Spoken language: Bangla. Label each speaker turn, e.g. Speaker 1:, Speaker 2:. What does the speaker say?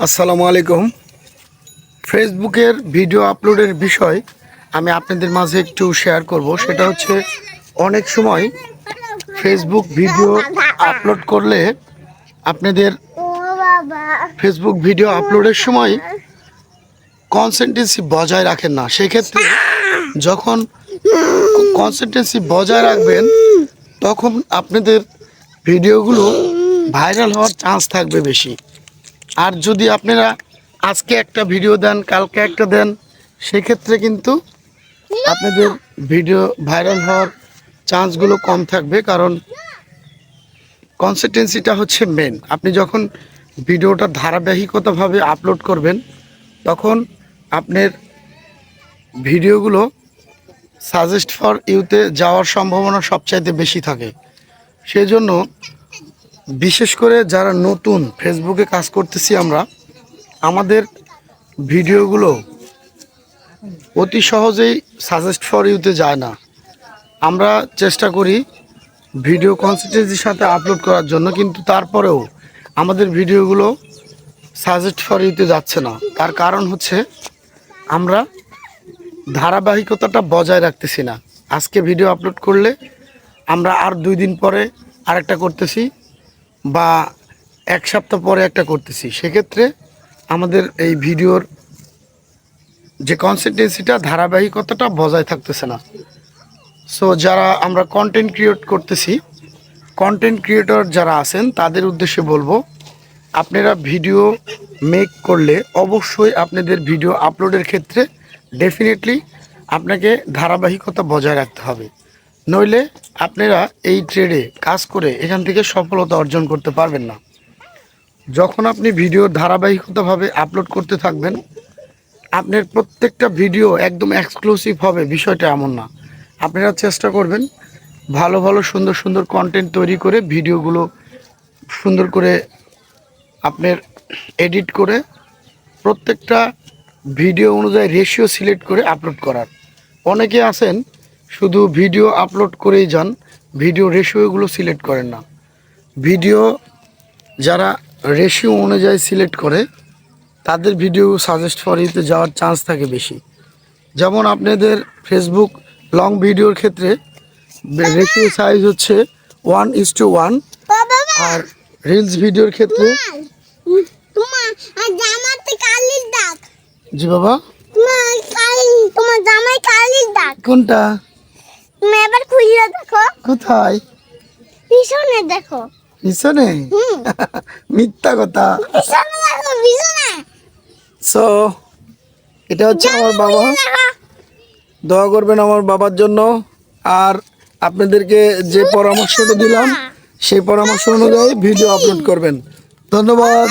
Speaker 1: আসসালামু আলাইকুম। ফেসবুকের ভিডিও আপলোডের বিষয় আমি আপনাদের মাঝে একটু শেয়ার করব। সেটা হচ্ছে অনেক সময় ফেসবুক ভিডিও আপলোড করলে আপনাদের ফেসবুক ভিডিও আপলোডের সময় কনসেন্টেন্সি বজায় রাখেন না। সেক্ষেত্রে যখন কনসেন্টেন্সি বজায় রাখবেন, তখন আপনাদের ভিডিওগুলো ভাইরাল হওয়ার চান্স থাকবে বেশি। আর যদি আপনারা আজকে একটা ভিডিও দেন কালকে একটা দেন সেক্ষেত্রে কিন্তু আপনাদের ভিডিও ভাইরাল হওয়ার চান্সগুলো কম থাকবে কারণ কনসিস্টেন্সিটা হচ্ছে মেন আপনি যখন ভিডিওটা ধারাবাহিকতাভাবে আপলোড করবেন তখন আপনার ভিডিওগুলো সাজেস্ট ফর ইউতে যাওয়ার সম্ভাবনা সবচাইতে বেশি থাকে। সেজন্য বিশেষ করে যারা নতুন ফেসবুকে কাজ করতেছি আমরা, আমাদের ভিডিওগুলো অতি সহজেই সাজেস্ট ফর ইউতে যায় না। আমরা চেষ্টা করি ভিডিও কনসিস্টেন্সির সাথে আপলোড করার জন্য, কিন্তু তারপরেও আমাদের ভিডিওগুলো সাজেস্ট ফর ইউতে যাচ্ছে না। তার কারণ হচ্ছে আমরা ধারাবাহিকতাটা বজায় রাখতেছি না। আজকে ভিডিও আপলোড করলে আমরা আর দুই দিন পরে আরেকটা করতেছি। বা এক সপ্তাহ পরে একটা করতেছি। সেক্ষেত্রে আমাদের এই ভিডিওর যে কনসিস্টেন্সিটা ধারাবাহিকতাটা বজায় থাকতেছে না। সো যারা আমরা কন্টেন্ট ক্রিয়েট করতেছি কন্টেন্ট ক্রিয়েটর যারা আছেন, তাদের উদ্দেশ্যে বলব, আপনারা ভিডিও মেক করলে অবশ্যই আপনাদের ভিডিও আপলোডের ক্ষেত্রে ডেফিনেটলি আপনাকে ধারাবাহিকতা বজায় রাখতে হবে। নইলে আপনারা এই ট্রেডে কাজ করে এখান থেকে সফলতা অর্জন করতে পারবেন না। যখন আপনি ভিডিও ধারাবাহিকতাভাবে আপলোড করতে থাকবেন, আপনার প্রত্যেকটা ভিডিও একদম এক্সক্লুসিভ হবে, বিষয়টা এমন না। আপনারা চেষ্টা করবেন ভালো ভালো, সুন্দর সুন্দর কন্টেন্ট তৈরি করে ভিডিওগুলো সুন্দর করে আপনার এডিট করে প্রত্যেকটা ভিডিও অনুযায়ী রেশিও সিলেক্ট করে আপলোড করার। অনেকে আছেন শুধু ভিডিও আপলোড করেই যান ভিডিও রেশিওগুলো সিলেক্ট করেন না। ভিডিও যারা রেশিও অনুযায়ী সিলেক্ট করে তাদের ভিডিও সাজেস্ট ফর যাওয়ার চান্স থাকে বেশি। যেমন আপনাদের ফেসবুক লং ভিডিওর ক্ষেত্রে রেশিও সাইজ হচ্ছে ওয়ান ইস টু ওয়ান আর রিলস ভিডিওর ক্ষেত্রে জি বাবা। কোনটা?
Speaker 2: তুমি এবার খুঁজে দেখো।
Speaker 1: কোথায়?
Speaker 2: পিছনে দেখো।
Speaker 1: পিছনে? মিথ্যা কথা।
Speaker 2: পিছনে দেখো পিছনে।
Speaker 1: সো এটা হচ্ছে আমার বাবা। দোয়া করবেন আমার বাবার জন্য। আর আপনাদেরকে যে পরামর্শটা দিলাম সেই পরামর্শ অনুযায়ী ভিডিও আপলোড করবেন। ধন্যবাদ।